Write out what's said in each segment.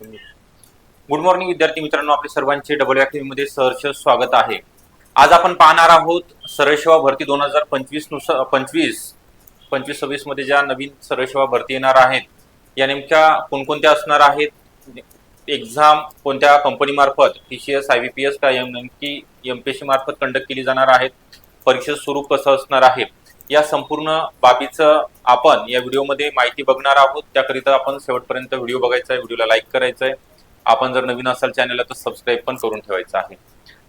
Good morning विद्यार्थी मित्रांनो. आपले सर्वांचे डबलमध्ये सहर्ष स्वागत आहे. आज आपण पाहणार आहोत सरळ सेवा भरती दोन हजार पंचवीसनुसार पंचवीस पंचवीस सव्वीसमध्ये ज्या नवीन सरळ सेवा भरती येणार आहेत या नेमक्या कोणकोणत्या असणार आहेत? एक्झाम कोणत्या कंपनी मार्फत T C S I B P S का एम नेमकी एम पी एस सी मार्फत कंडक्ट केली जाणार आहेत? परीक्षेचं स्वरूप कसं असणार आहे या संपूर्ण बाबीचं आपण या व्हिडिओमध्ये माहिती बघणार आहोत. त्याकरिता आपण शेवटपर्यंत व्हिडिओ बघायचा आहे व्हिडिओला लाईक करायचा आहे. आपण जर नवीन असाल चॅनलला तर सबस्क्राईब पण करून ठेवायचं आहे.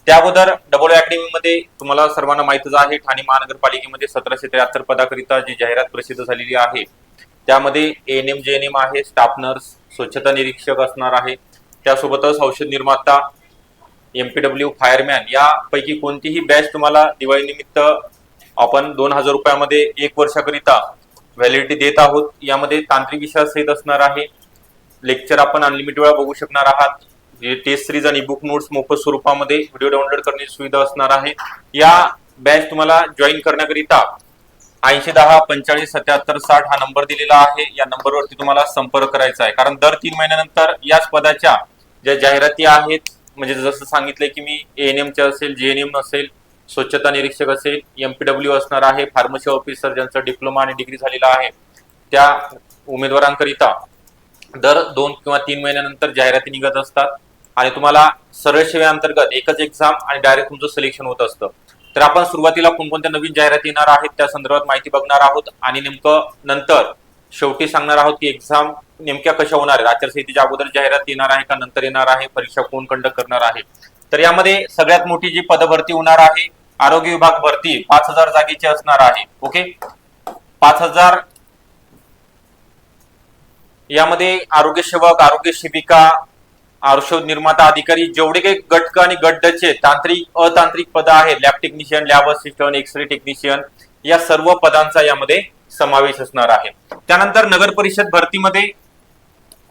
त्या अगोदर डबल अकॅडमीमध्ये तुम्हाला सर्वांना माहितच आहे ठाणे महानगरपालिकेमध्ये सतराशे त्र्याहत्तर पदाकरिता जी जाहिरात प्रसिद्ध झालेली आहे त्यामध्ये N M J N M आहे स्टाफ नर्स स्वच्छता निरीक्षक असणार आहे. त्यासोबतच औषध निर्माता एमपीडब्ल्यू फायरमॅन यापैकी कोणतीही बॅच तुम्हाला दिवाळीनिमित्त आपण दोन हजार रुपयामध्ये एक वर्षाकरिता व्हॅलिडिटी देत आहोत. यामध्ये तांत्रिक विषयासहित असणार आहे. लेक्चर आपण अनलिमिटेड वेळा बघू शकणार आहात. जे टेस्ट सिरीज आणि बुक नोट्स मोफत स्वरूपामध्ये व्हिडिओ डाउनलोड करण्याची सुविधा असणार आहे. या बॅच तुम्हाला जॉईन करण्याकरिता ऐंशी दहा पंचेचाळीस सत्याहत्तर साठ हा नंबर दिलेला आहे. या नंबरवरती तुम्हाला संपर्क करायचा आहे. कारण दर तीन महिन्यानंतर याच पदाच्या ज्या जाहिराती आहेत म्हणजे जसं सांगितलंय की मी एन असेल जे एन एम असेल स्वच्छता निरीक्षक असेल एमपीडब्ल्यू असणार आहे. फार्मसी ऑफिसर ज्यांचा डिप्लोमा आणि डिग्री झालेला आहे. त्या उमेदवारांकरिता दर दोन किंवा तीन महिन्यानंतर जाहिराती निघत असतात. आणि तुम्हाला सरळ सेवेअंतर्गत एकच एक्झाम आणि डायरेक्ट तुमचं सिलेक्शन होत असतं. तर आपण सुरुवातीला कोणकोणत्या नवीन जाहिराती येणार आहेत त्या संदर्भात माहिती बघणार आहोत. आणि नेमकं नंतर शेवटी सांगणार आहोत की एक्झाम नेमक्या कशा होणार आहेत. आचारसंहितेच्या अगोदर जाहिरात येणार आहे का नंतर येणार आहे परीक्षा कोण कंडक्ट करणार आहे. तर यामध्ये सगळ्यात मोठी जी पदभरती होणार आहे आरोग्य विभाग भरती पाच हजार जागेची असणार आहे. ओके पाच हजार यामध्ये आरोग्य सेवक आरोग्य शिबिका औषध निर्माता अधिकारी जेवढे काही गटक आणि गड्डचे तांत्रिक अतांत्रिक पद आहेत lab technician lab assistant x ray technician या सर्व पदांचा यामध्ये समावेश असणार आहे. त्यानंतर नगर परिषद भरतीमध्ये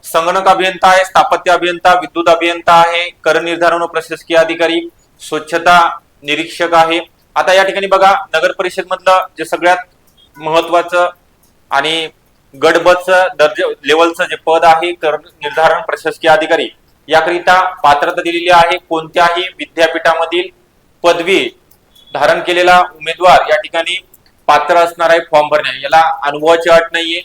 संगणक अभियंता आहे स्थापत्य अभियंता विद्युत अभियंता आहे कर निर्धारण व प्रशासकीय अधिकारी स्वच्छता निरीक्षक आहे. आता या ठिकाणी बघा नगर परिषद मधलं जे सगळ्यात महत्वाचं आणि गडबचं दर्जा लेवलचं जे पद आहे कर निर्धारण प्रशासकीय अधिकारी याकरिता पात्रता दिलेली आहे. कोणत्याही विद्यापीठामधील पदवी धारण केलेला उमेदवार या ठिकाणी पात्र असणार आहे फॉर्म भरण्या. याला अनुभवाची अट नाहीये.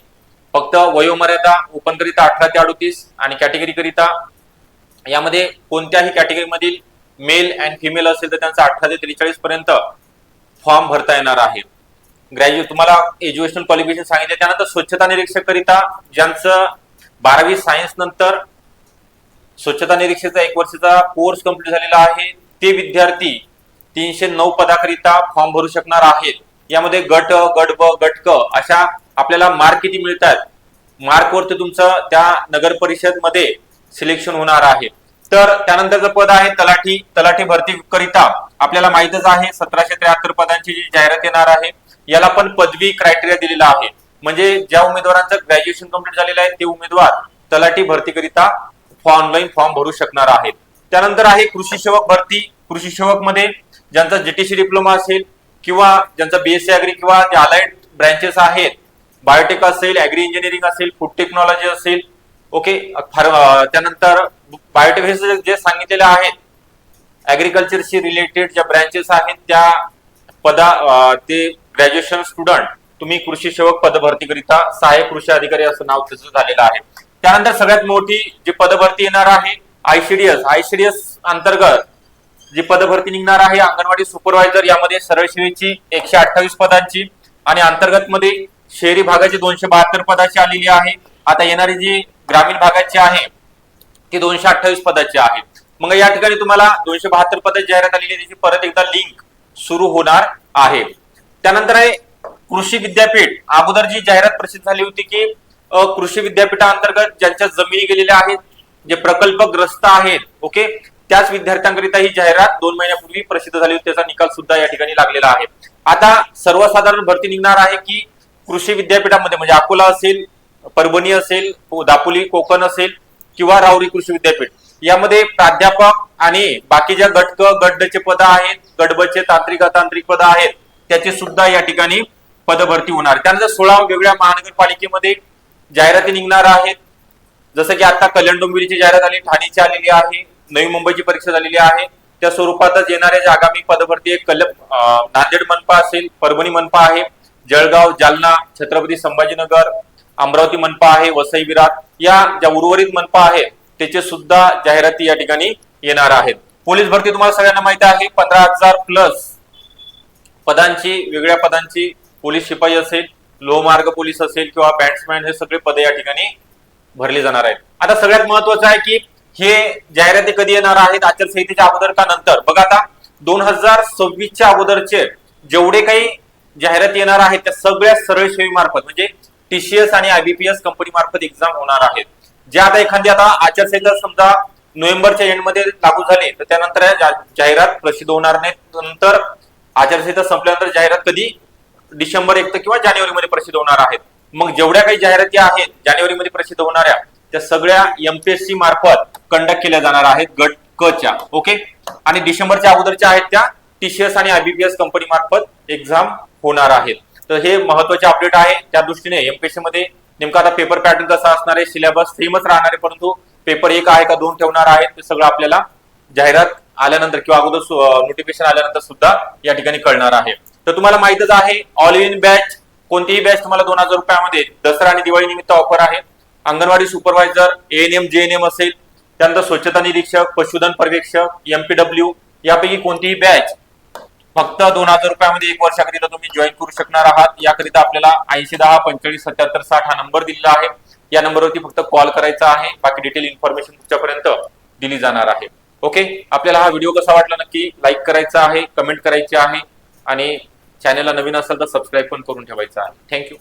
फक्त वयोमर्यादा ओपन करिता अठरा ते अडतीस आणि कॅटेगरी करिता यामध्ये कोणत्याही कॅटेगरी मधील मेल अँड फिमेल असेल तर त्यांचा अठरा ते त्रेचाळीस पर्यंत फॉर्म भरता येणार आहे. ग्रॅज्युएट तुम्हाला एज्युकेशनल क्वालिफिकेशन सांगितले त्यानंतर स्वच्छता निरीक्षक करिता ज्यांचं बारावी सायन्स नंतर स्वच्छता निरीक्षेचा एक वर्षाचा कोर्स कंप्लीट झालेला आहे ते विद्यार्थी तीनशे नऊ पदाकरिता फॉर्म भरू शकणार आहेत. यामध्ये गट गट ब गट क अशा आपल्याला मार्क किती मिळतात? मार्कवरती तुमचं त्या नगर परिषदमध्ये सिलेक्शन होणार आहे. तर त्यानंतरचं पद आहे तलाठी तलाठी भरती करिता आपल्याला माहितच आहे सतराशे त्र्याहत्तर पदांची जी जाहिरात येणार आहे याला पण पदवी क्रायटेरिया दिलेला आहे. म्हणजे ज्या उमेदवारांचं ग्रॅज्युएशन कंप्लीट झालेलं आहे ते उमेदवार तलाठी भरतीकरिता ऑनलाईन फॉर्म भरू शकणार आहेत. त्यानंतर आहे कृषी सेवक भरती. कृषी सेवकमध्ये ज्यांचा जीटीसी डिप्लोमा असेल किंवा ज्यांचा बीएससी अग्री किंवा जे अलाइड ब्रँचेस आहेत बायोटेक असेल अॅग्री इंजिनिअरिंग असेल फूड टेक्नॉलॉजी असेल ओके फार त्यानंतर बायोटेक जे- सांगितलेले आहेत ऍग्रिकल्चरशी रिलेटेड ज्या ब्रँचेस आहेत त्या पदा ते ग्रॅज्युएशन स्टुडंट तुम्ही कृषी सेवक पदभरतीकरिता सहाय्यक कृषी अधिकारी असं नाव त्याचं झालेलं आहे. त्यानंतर सगळ्यात मोठी जी पदभरती येणार आहे आयसीडीएस आयसीडीएस अंतर्गत जी पदभरती निघणार आहे अंगणवाडी सुपरवायझर यामध्ये सरळ सेवेची एकशे अठ्ठावीस पदांची आणि अंतर्गत मध्ये शहरी भागाची दोनशे बहात्तर पदाची आलेली आहे. आता येणारी जी ग्रामीण भागाची आहे ती दोनशे अठ्ठावीस पदाची आहे. मग या ठिकाणी तुम्हाला दोनशे बहात्तर पदाची जाहिरात आलेली त्याची परत एकदा लिंक सुरू होणार आहे. त्यानंतर आहे कृषी विद्यापीठ. अगोदर जी जाहिरात प्रसिद्ध झाली होती की कृषी विद्यापीठाअंतर्गत ज्यांच्या जमिनी गेलेल्या आहेत जे प्रकल्पग्रस्त आहेत ओके? त्याच विद्यार्थ्यांकरिता ही जाहिरात दोन महिन्यापूर्वी प्रसिद्ध झाली होती त्याचा निकाल सुद्धा या ठिकाणी लागलेला आहे. आता सर्वसाधारण भरती निघणार आहे की कृषी विद्यापीठामध्ये म्हणजे अकोला असेल परभणी असेल दापोली कोकण असेल किंवा राहुरी कृषी विद्यापीठ. यामध्ये प्राध्यापक आणि बाकीच्या गटक गड्डचे पद आहेत गडबचे तांत्रिक अतांत्रिक पद आहेत त्याची सुद्धा या ठिकाणी पदभरती होणार. त्यानंतर सोळा वेगवेगळ्या महानगरपालिकेमध्ये जाहिराती निघणार आहेत. जसं की आता कल्याण डोंबिवलीची जाहिरात आली ठाणेची आलेली आहे नवी मुंबईची परीक्षा झालेली आहे. त्या स्वरूपातच येणाऱ्या ज्या आगामी पदभरती एक कल नांदेड मनपा असेल परभणी मनपा आहे जळगाव जालना छत्रपती संभाजीनगर अमरावती मनपा आहे वसई विराट या ज्या उर्वरित मनपा आहे त्याचे सुद्धा जाहिराती या ठिकाणी येणार आहेत. पोलीस भरती तुम्हाला सगळ्यांना माहिती आहे पंधरा हजार प्लस पदांची वेगळ्या पदांची पोलीस शिपाई असेल लोहमार्ग पोलीस असेल किंवा बॅट्समॅन हे सगळे पदे या ठिकाणी भरले जाणार आहेत. आता सगळ्यात महत्वाचं आहे की हे जाहिराती कधी येणार आहेत आचारसंहितेच्या अगोदर का नंतर? बघा आता दोन हजार सव्वीसच्या अगोदरचे जेवढे काही जाहिराती येणार आहेत त्या सगळ्या सरळ सेवी मार्फत म्हणजे टीसीएस आणि आयबीपीएस कंपनी मार्फत एक्झाम होणार आहेत. जे आता एखादी आता आचारसंहिता समजा नोव्हेंबरच्या एंडमध्ये लागू झाली तर त्यानंतर जाहिरात प्रसिद्ध होणार नाही. नंतर आचारसंहिता संपल्यानंतर जाहिरात कधी? डिसेंबर एक किंवा जानेवारीमध्ये प्रसिद्ध होणार आहेत. मग जेवढ्या काही जाहिराती आहेत जानेवारीमध्ये प्रसिद्ध होणाऱ्या त्या सगळ्या एमपीएससी मार्फत कंडक्ट केल्या जाणार आहेत गट क च्या ओके? आणि डिसेंबरच्या अगोदरच्या आहेत त्या टीसीएस आणि आयबीपीएस कंपनी मार्फत एक्झाम होणार आहेत. तर हे महत्त्वाचे अपडेट आहे. त्या दृष्टीने एमपीएससी मध्ये नेमका आता पेपर पॅटर्न कसा असणार आहे सिलेबस सेमच राहणार आहे परंतु पेपर एक आहे का दोन ठेवणार आहे ते सगळं आपल्याला जाहिरात आल्यानंतर किंवा अगोदर नोटिफिकेशन आल्यानंतर सुद्धा या ठिकाणी कळणार आहे. तर तुम्हाला माहितच आहे ऑल इन बॅच कोणतीही बॅच तुम्हाला दोन हजार रुपयामध्ये दसरा आणि दिवाळी निमित्त ऑफर आहे. अंगणवाडी सुपरवायझर एएनएम जेएनएम असेल. त्यानंतर स्वच्छता निरीक्षक पशुधन पर्यवेक्षक एमपीडब्ल्यू यापैकी कोणतीही बॅच फक्त दोन हजार रुपयामध्ये एक वर्षाकरिता तुम्ही जॉईन करू शकणार आहात. याकरिता आपल्याला ऐंशी दहा पंचेचाळीस सत्याहत्तर साठ हा नंबर दिलेला आहे. या नंबरवरती फक्त कॉल करायचा आहे. बाकी डिटेल इन्फॉर्मेशन तुमच्यापर्यंत दिली जाणार आहे. ओके आपल्याला हा व्हिडिओ कसा वाटला नक्की लाईक करायचा आहे कमेंट करायची आहे. आणि चॅनलला नवीन असेल तर सबस्क्राईब पण करून ठेवायचं आहे. थँक्यू